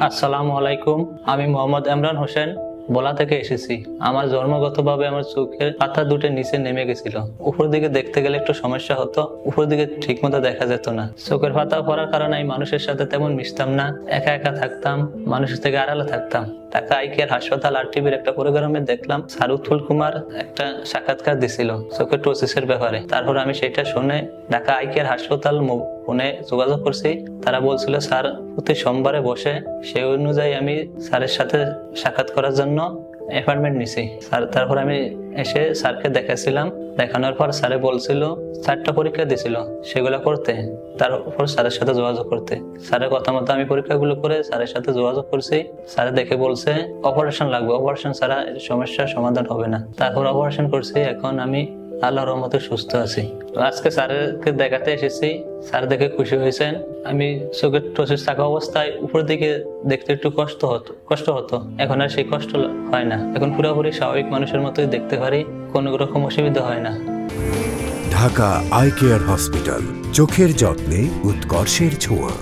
আসসালামু আলাইকুম, আমি মোহাম্মদ ইমরান হোসেন, বলা থেকে এসেছি। আমার জন্মগতভাবে আমার চোখের পাতা দুটো নিচে নেমে গেছিল। উপর দিকে দেখতে গেলে একটু সমস্যা হতো উপর দিকে ঠিক মতো দেখা যেত না। চোখের পাতা পড়ার কারণে আমি মানুষের সাথে তেমন মিশতাম না, একা একা থাকতাম, মানুষের থেকে আড়ালে থাকতাম। ঢাকা আইকের হাসপাতাল আর টিভির একটা প্রোগ্রামে দেখলাম সারুথুল কুমার একটা সাক্ষাৎকার দিছিল, চোখের টোসিসের ব্যাপারে। তারপর আমি সেটা শুনে ঢাকা আইকের হাসপাতাল মো- ফোনে যোগাযোগ করছি। তারা বলছিল, স্যার, প্রতি সোমবারে বসে সেই অনুযায়ী আমি স্যারের সাথে সাক্ষাৎ করার জন্য অ্যাপয়েন্টমেন্ট নিছি। স্যার, তারপর আমি এসে স্যারকে দেখাছিলাম দেখানোর পর স্যারে বলছিল, চারটা পরীক্ষা দিছিল, সেগুলো করতে। তারপর স্যারের সাথে যোগাযোগ করতে। স্যারের কথা মতো আমি পরীক্ষাগুলো করে স্যারের সাথে যোগাযোগ করছি। স্যারে দেখে বলছে, অপারেশন লাগবে। অপারেশন ছাড়া সমস্যার সমাধান হবে না। তারপর অপারেশন করছি। এখন আমি আল্লাহর রহমতে সুস্থ আছি। আজকে স্যারকে দেখাতে এসেছি। স্যার দেখে খুশি হয়েছেন। আমি চোখের টসিস থাকা অবস্থায় উপর দিকে দেখতে একটু কষ্ট হতো কষ্ট হতো। এখন আর সেই কষ্ট হয় না। এখন পুরোপুরি স্বাভাবিক মানুষের মতোই দেখতে পারি। কোনো রকম অসুবিধা হয় না। Dhaka eye care hospital. চোখের যত্নে উৎকর্ষের ছোঁয়া।